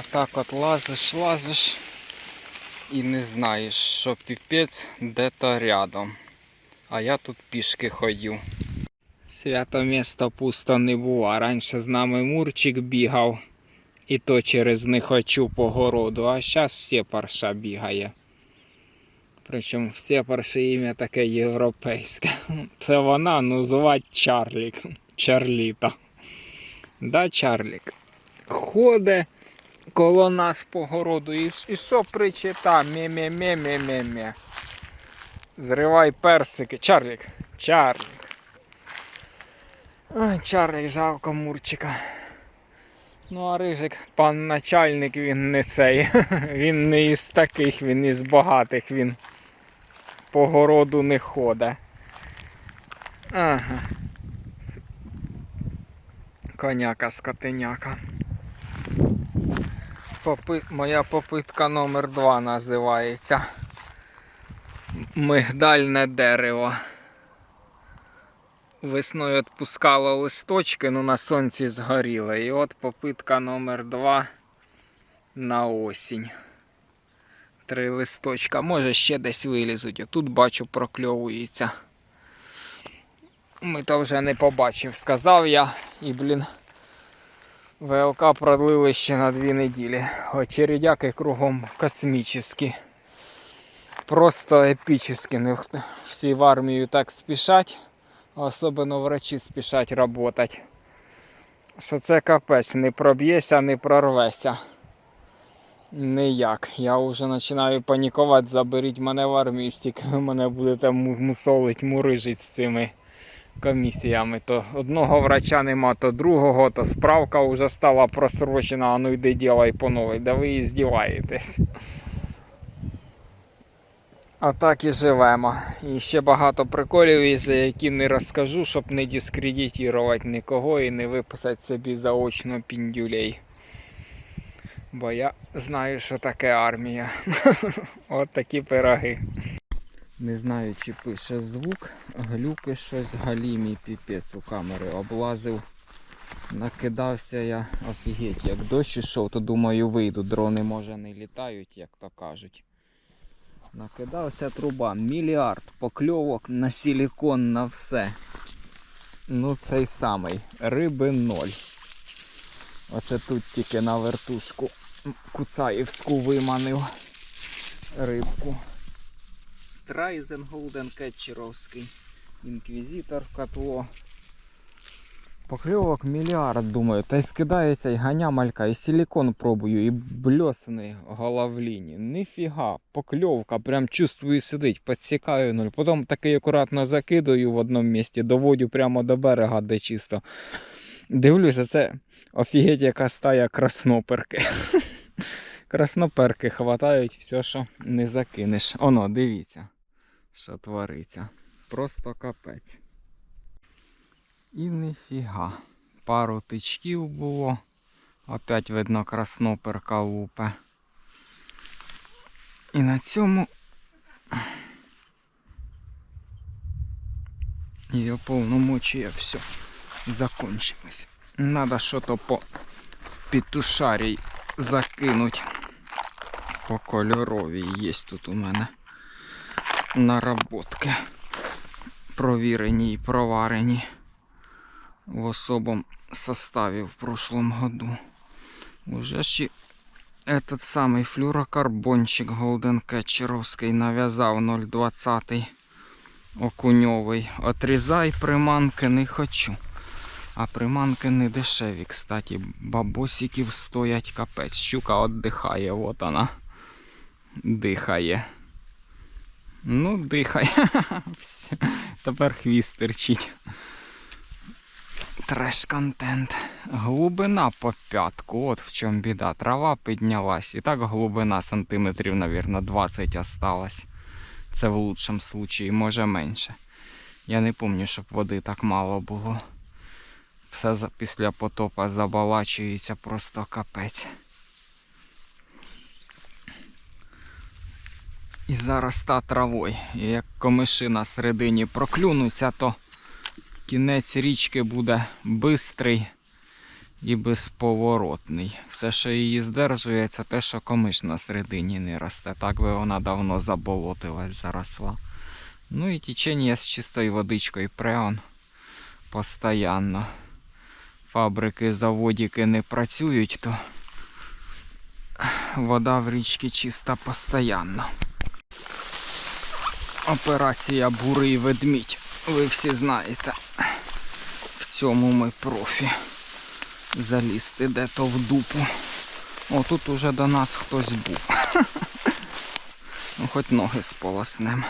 Отак от лазиш, лазиш і не знаєш, що піпець де-то рядом. А я тут пішки ходю. Свято місто пусто не було. Раніше з нами Мурчик бігав. І то через не хочу по городу, а зараз Сєпарша бігає. Причому Сєпарша ім'я таке європейське. Це вона, ну звать Чарлік. Чарліта. Да, Чарлік? Ходить коло нас по городу і, і що причита? Мє-мє-мє-мє-мє-мє. Зривай персики. Чарлік. Чарлік. Ой, Чарлік, жалко Мурчика. Ну, а рижик, пан начальник, він не цей. Він не із таких, він із багатих, він по городу не ходить. Ага. Коняка скотиняка. Попи... Моя попитка номер 2 називається. Мигдальне дерево. Весною відпускало листочки, ну на сонці згоріли. І от попитка номер 2 на осінь. Три листочка. Може ще десь вилізуть. А тут бачу прокльовується. Ми то вже не побачив, сказав я. І, блін, ВЛК продлили ще на дві неділі. Очередяки кругом космічні. Просто епічні. Не Всі в армію так спішать. Особливо врачі спішать працювати. Що це капець, не проб'єся, не прорвеся. Ніяк. Я вже починаю панікувати, заберіть мене в армію, стільки ви мене будете мусолить, мурижить з цими комісіями. То одного врача нема, то другого, то справка вже стала просрочена, а ну йди ділай по новій. Да ви і здіваєтесь. А так і живемо. І ще багато приколів, за які не розкажу, щоб не дискредитувати нікого і не виписати собі заочно піндюлей. Бо я знаю, що таке армія. От такі пироги. Не знаю, чи пише звук, глюки щось галімі піпець у камери облазив. Накидався я, офігеть, як дощ ішов, то думаю вийду. Дрони може не літають, як то кажуть. Накидався труба. Мільярд покльовок на силікон на все. Ну цей самий. Риби ноль. Оце тут тільки на вертушку куцаївську виманив рибку. Трайзен Голден Кетчеровський. Інквізитор котло. Покльовок мільярд, думаю, та й скидається і ганя малька, і силікон пробую, і бльосни головліні. Ніфіга, покльовка, прям чувствую сидить, підсікаю нуль. Потім такий акуратно закидаю в одному місці, доводю прямо до берега, де чисто. Дивлюся, це офігеть, яка стая красноперки. Красноперки хватають все, що не закинеш. Оно, дивіться, що твориться. Просто капець. І ніфіга. Пару тичків було. Опять видно красноперка лупе. І на цьому її повномочія все закончилось. Надо що-то по петушарій закинуть. По кольоровій є тут у мене наработки. Провірені і проварені в особом составе в прошлом году. Уже і этот самий флюрокарбончик Golden Кетчеровський нав'язав 0,20 окуньовий. Отрізай приманки не хочу. А приманки не дешеві, кстати. Бабосиків стоять капець. Щука віддихає, от вона. Дихає. Ну, дихає. Все. Тепер хвіст терчить. Треш-контент. Глибина по п'ятку. От в чому біда. Трава піднялась. І так глибина сантиметрів, мабуть, 20 осталась. Це в лучшому случаї, може менше. Я не пам'ятаю, щоб води так мало було. Все після потопа забалачується просто капець. І зароста травою. І як комиші на середині проклюнуться, то кінець річки буде бистрий і безповоротний. Все, що її здержує, це те, що комиш на середині не росте. Так би вона давно заболотилась, заросла. Ну і течення з чистою водичкою преон постоянно. Фабрики, заводики не працюють, то вода в річці чиста постійно. Операція бурий ведмідь. Ви всі знаєте. В цьому ми профі. Залізти де-то в дупу. О, тут уже до нас хтось був. Ну, хоч ноги сполоснем.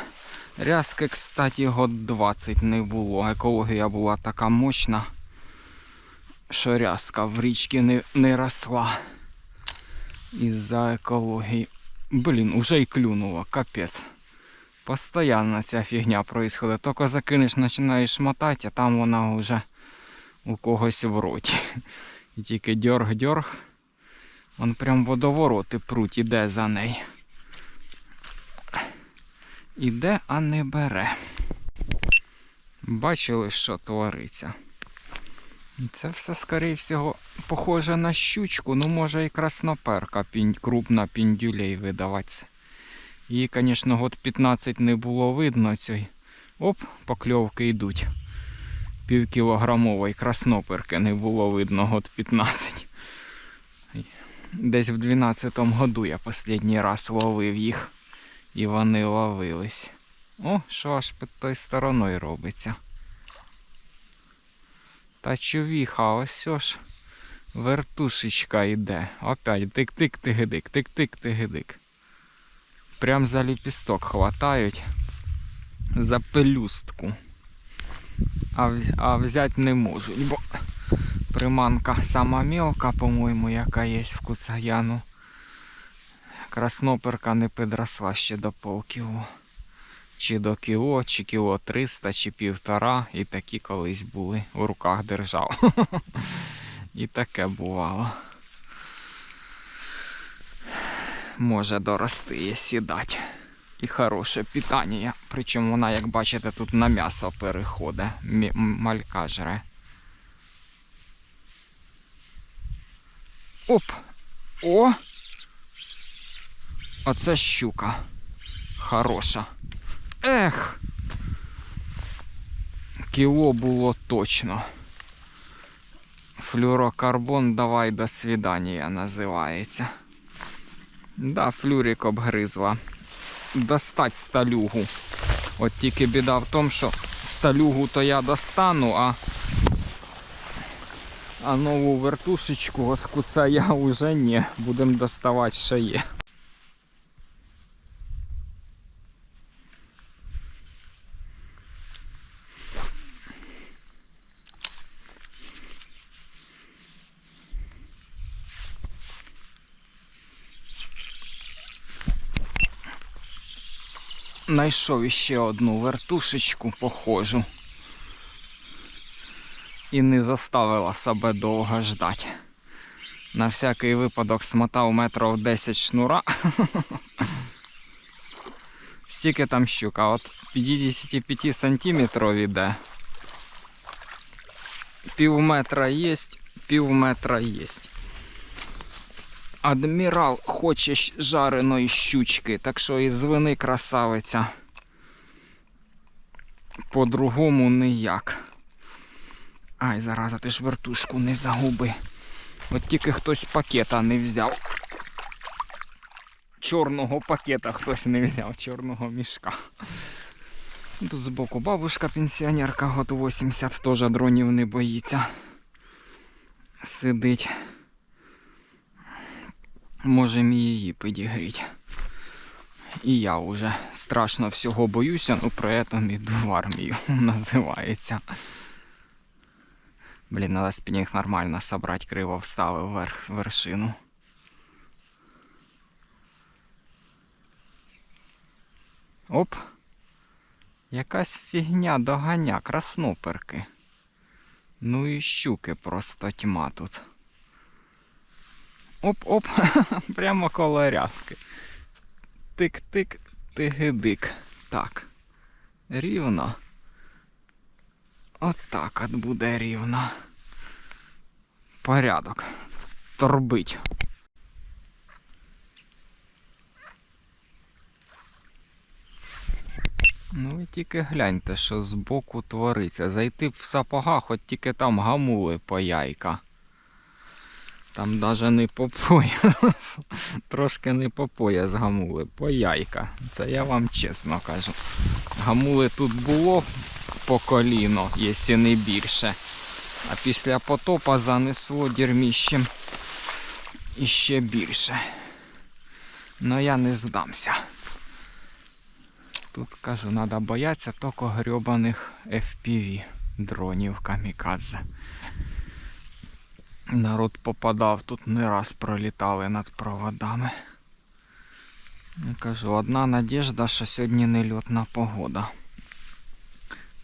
Рязки, кстати, год 20 не було. Екологія була така мощна, що рязка в річці не, не росла. Із-за екології. Блін, уже й клюнуло, капець. Постоянно ця фігня происходить. Тільки закинеш, починаєш мотати, а там вона вже у когось в роті. І тільки дьорг-дьорг. Вон прям водовороти пруть, іде за неї. Іде, а не бере. Бачили, що твориться. Це все, скоріше всього, похоже на щучку, ну може і красноперка пінь, крупна піндюлей видаватися. Її, звісно, год 15 не було видно цей. Оп, покльовки йдуть. Півкілограмової красноперки не було видно год 15. Десь в 12-му году я останній раз ловив їх. І вони ловились. О, що аж під тою стороною робиться. Та човіха, ось ж вертушечка йде. Опять тик-тик тигидик, тик-тик тигидик. Прям за ліпісток хватають за пелюстку. А, а взяти не можуть, бо приманка сама мелка, по-моєму, яка є в Куцаяну. Красноперка не підросла ще до полкіло. Чи до кіло, чи кіло 300, чи півтора. І такі колись були. У руках держав. І таке бувало. Може дорости, якщо дати. І хороше питання. Причому вона, як бачите, тут на м'ясо переходить. Малька жре. Оп! О! Оце щука. Хороша. Ех. Кіло було точно. Флюрокарбон давай до свидання називається. Да, флюрик обгризла. Достать сталюгу. От тільки біда в тому, що сталюгу то я достану, а, а нову вертушечку от я вже ні. Будемо доставати ще є. Найшов іще одну вертушечку похожу. І не заставила себе довго ждати. На всякий випадок смотав метрів 10 шнура. Стільки там щука, от 55 сантиметрів іде. Пів метра є, пів метра є. Адмірал хоче жареної щучки, так що і звини красавиця. По-другому ніяк. Ай, зараза, ти ж вертушку не загуби. От тільки хтось пакета не взяв. Чорного пакета хтось не взяв, чорного мішка. Тут збоку бабушка пенсіонерка, год 80, теж дронів не боїться. Сидить. Можем і її підігріти. І я вже страшно всього боюся, ну при этом іду в армію, називається. Блін, надо спінінг нормально собрать, криво вставив вверх вершину. Оп. Якась фігня доганя, красноперки. Ну і щуки просто тьма тут. Оп-оп, прямо коло рязки. Тик-тик, тигидик. Так. Рівно. Отак от буде рівно. порядок. Торбить. Ну ви тільки гляньте, що збоку твориться. Зайти в сапогах, от тільки там гамули по яйка. Там навіть не по пояс. Трошки не по пояс гамули, по яйка. Це я вам чесно кажу. Гамули тут було по коліно, якщо не більше. А після потопа занесло дірміщем іще більше. Но я не здамся. Тут кажу, треба боятися тільки грьобаних FPV дронів камікадзе. Народ попадав, тут не раз пролітали над проводами. Я кажу, одна надіжда, що сьогодні нельотна погода.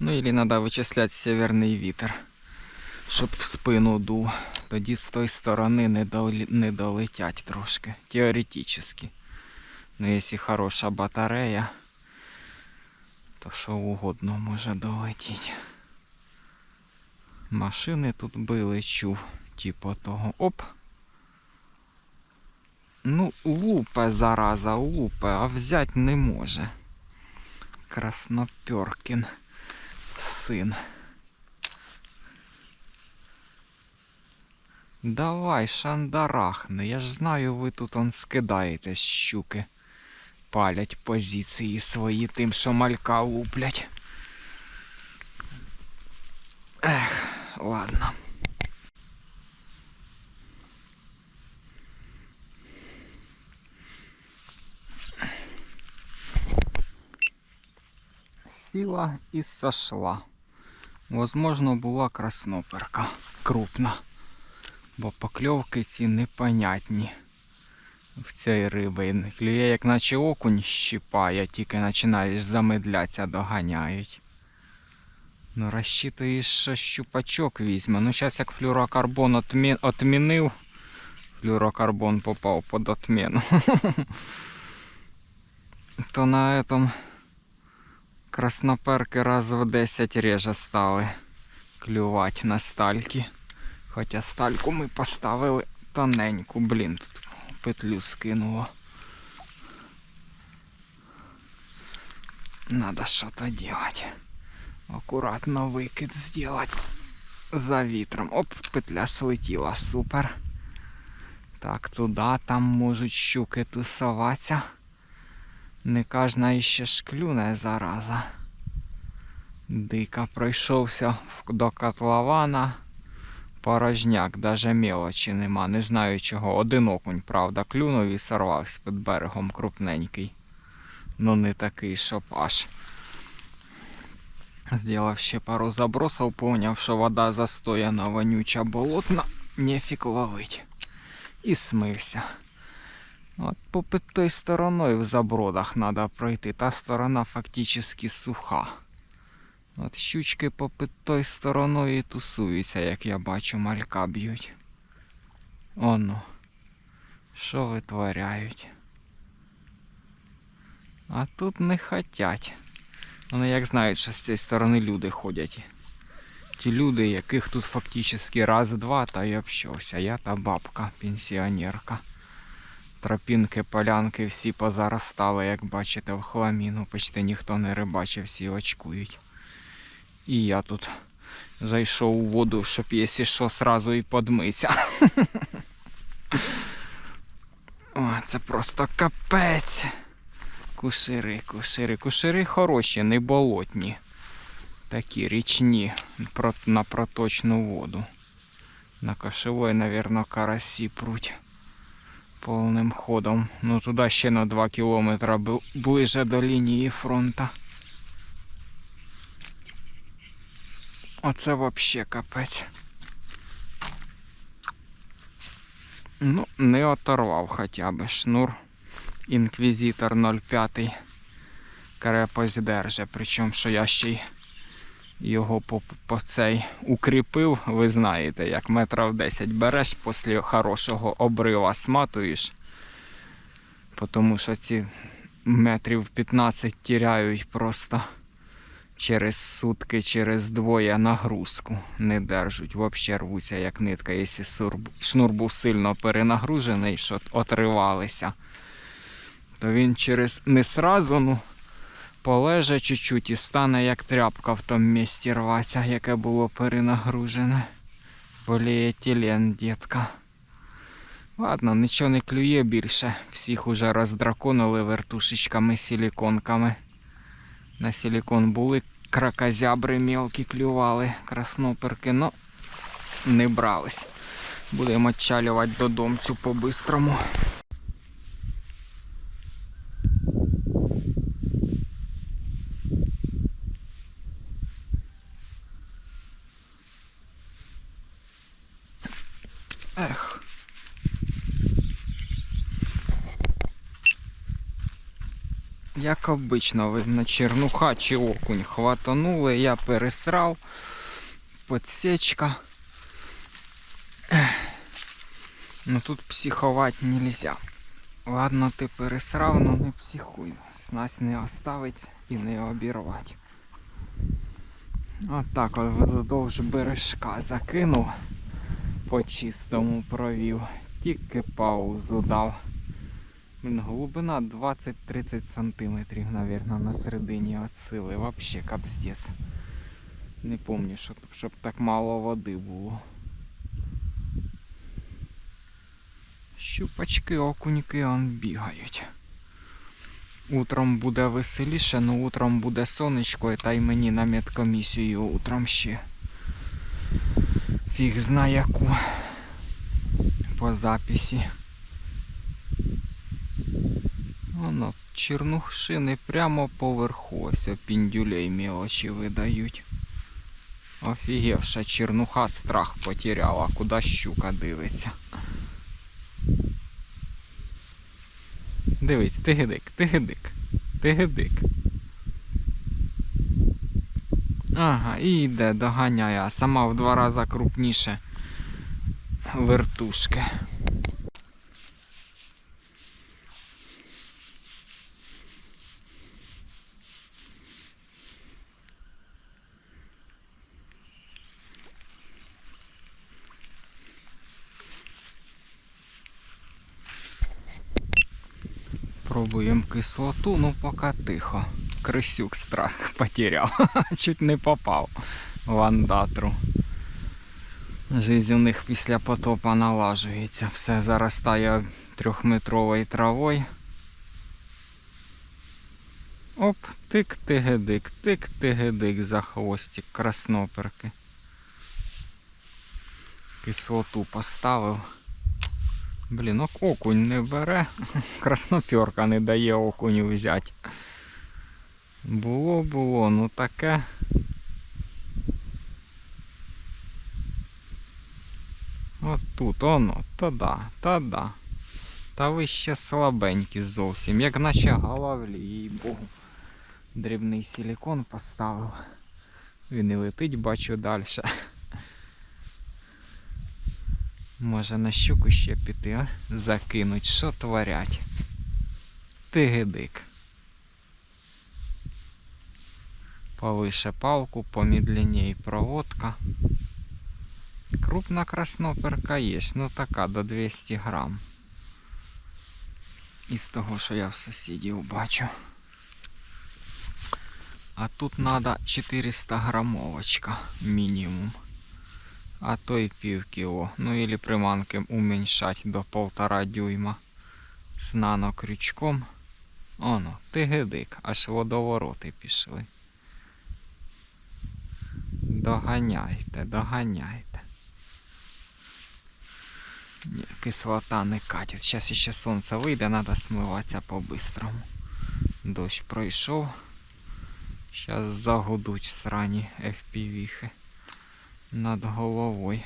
Ну і треба вичисляти северний вітер, щоб в спину дув. Тоді з тої сторони не, долі... не долетять трошки. Теоретично. Ну, якщо хороша батарея, то що угодно може долетіти. Машини тут били, чув, типу того. Оп. Ну, лупе зараза, лупе, а взять не може. Красноперкін син. Давай, шандарахни. Я ж знаю, ви тут он скидаєте щуки. Палять позиції свої тим, що малька луплять. Ех, ладно. Сіла і сошла. Возможно, була красноперка крупна. Бо покльовки ці непонятні в цієї риби. Клює, як наче окунь щипає, тільки починаєш замедлятися, доганяють. Ну, розчитуєш, що щупачок візьме. Ну, зараз як флюрокарбон отмі... отмінив, флюрокарбон попав під отміну. То на этом красноперки раз в 10 реже стали клювати на стальки. Хоча стальку ми поставили тоненьку, блін, тут петлю скинуло. Надо что-то делать. Аккуратно выкид сделать за вітром. Оп, петля слетіла, супер. Так, туди там можуть щуки тусуватися. Не кожна іще шклюне зараза. Дика пройшовся до котлована. Порожняк, даже мелочі нема, не знаю чого. Один окунь, правда, клюнув і сорвався під берегом крупненький. Ну не такий, щоб аж. Зробив ще пару забросів, поняв, що вода застояна, вонюча болотна, нефік ловить. І смився. От попід той стороною в забродах треба пройти. Та сторона фактично суха. От щучки попід той стороною тусуються, як я бачу, малька б'ють. Оно. Що витворяють? А тут не хотять. Вони як знають, що з цієї сторони люди ходять. Ті люди, яких тут фактично раз-два, та й общався. Я та бабка, пенсіонерка. Тропінки, полянки всі позаростали, як бачите, в хламіну. Почти ніхто не рибачив, всі очкують. І я тут зайшов у воду, щоб якщо що, сразу і подмиться. Це просто капець. Кушири, кушири. Кушири хороші, не болотні. Такі річні на проточну воду. На кошевой, наверное, карасі пруть повним ходом. Ну туди ще на 2 кілометри ближе до лінії фронту. Оце вообще капець. Ну, не оторвав хоча б шнур. Інквізитор 05 крепость держи. Причому, що я ще й його по, по цей укріпив, ви знаєте, як метрів 10 береш після хорошого обрива сматуєш. Тому що ці метрів 15 тіряють просто через сутки, через двоє нагрузку не держуть. Взагалі рвуться як нитка, якщо шнур був сильно перенагружений, що отривалися, то він через не сразу, ну, полеже чуть-чуть і стане як тряпка в тому місці рватися, яке було перенагружене. Поліетилен, дітка. Ладно, нічого не клює більше. Всіх уже роздраконили вертушечками, силіконками. На силікон були кракозябри мелкі клювали, красноперки, но не брались. Будемо отчалювати додомцю по-бистрому. Ех. Як обично, видно, чернуха чи окунь хватанули, я пересрав. Подсечка. Ну тут психувати нельзя. Ладно, ти пересрав, но не психуй. Снасть не оставить і не обірвати. От от вздовж бережка закинув, по чистому провів, тільки паузу дав. Блін, глибина 20-30 сантиметрів, наверное, на середині от сили. Вообще капздець. Не помню, щоб, щоб так мало води було. Щупачки, окуньки он бігають. Утром буде веселіше, ну утром буде сонечко, та й мені на медкомісію утром ще. Фіг зна яку по записі. Воно чернухшини прямо поверху, ось піндюлей мелочі видають. Офігевша чернуха страх потеряла, куди щука дивиться. Дивись, тигидик, тигидик, тигидик. Ага, і йде, доганяє, а сама в два рази крупніше вертушки. Пробуємо кислоту, ну поки тихо. Крисюк страх потеряв. Чуть не попав в андатру. Жизнь у них після потопа налажується. Все заростає трьохметровою травою. Оп, тик-тигедик, тик-тигедик за хвостик красноперки. Кислоту поставив. Блін, ок- окунь не бере. Красноперка не дає окуню взяти. Було, було, ну таке. От тут воно, та да, та да. Та ви ще слабенькі зовсім, як наче головлі, їй богу. Дрібний силікон поставив. Він і летить, бачу далі. Може на щуку ще піти, а? Закинуть, що творять. Тигидик. Повише палку, помедленней проводка. Крупна красноперка є, ну така до 200 грам. Із того, що я в сусідів бачу. А тут треба 400 грамовочка мінімум. А то й пів кіло. Ну или приманки уменьшать до полтора дюйма з нанокрючком. Оно, тигидик, аж водовороти пішли. Доганяйте, доганяйте. Ні, кислота не катить. Зараз ще сонце вийде, треба смиватися по-бистрому. Дощ пройшов. Зараз загудуть срані FPV-хи над головою.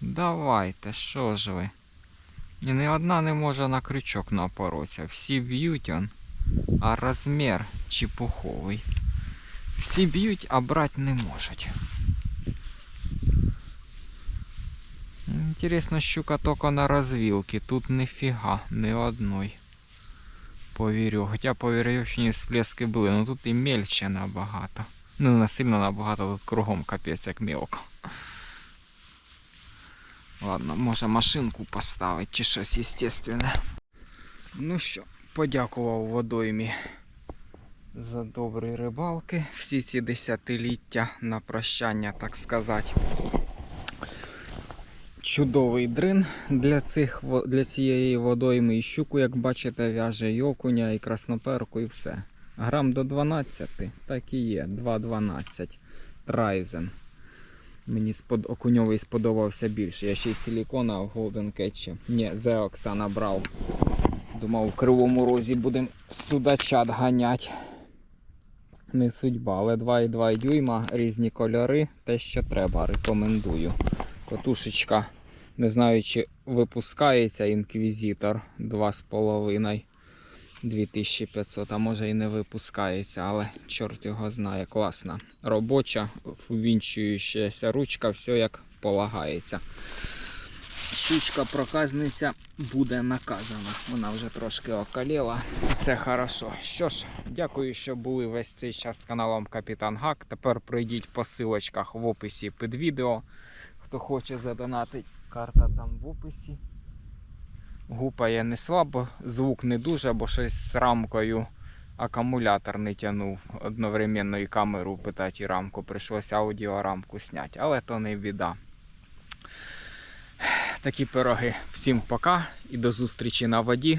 Давайте, що ж ви? І ні одна не може на крючок напоротися. Всі б'ють он, а розмір чепуховий. Всі б'ють, а брати не можуть. Інтересно, щука тільки на розвілки. Тут ніфіга, ні одної. по вірю. Хоча по вірьовщині всплески були, ну тут і мельче набагато. Ну не сильно набагато, тут кругом капець як мілко. Ладно, може машинку поставити чи щось естественне. Ну що, подякував водоймі за добрі рибалки. Всі ці десятиліття на прощання, так сказати. Чудовий дрин для, цих, для цієї водойми. І щуку, як бачите, в'яже і окуня, і красноперку, і все. Грам до 12, так і є. 2,12. Трайзен. Мені спод... окуньовий сподобався більше. Я ще й силікона в Golden Catch. Ні, Зеокса набрав. Думав, в кривому розі будемо судачат ганять. Не судьба, але 2,2 дюйма, різні кольори, те, що треба, рекомендую. Котушечка, не знаю, чи випускається інквізитор 2,5. 2500, а може і не випускається, але чорт його знає, класна. Робоча, ввінчуючася ручка, все як полагається. Щучка проказниця буде наказана. Вона вже трошки окаліла. Це хорошо. Що ж, дякую, що були весь цей час з каналом Капітан Гак. Тепер пройдіть по силочках в описі під відео. Хто хоче задонатить, карта там в описі. Гупає не слабо, звук не дуже, бо щось з рамкою акумулятор не тягнув. Одновременно і камеру питати, і рамку. Прийшлося аудіорамку зняти, але то не біда. Такі пироги. Всім пока і до зустрічі на воді.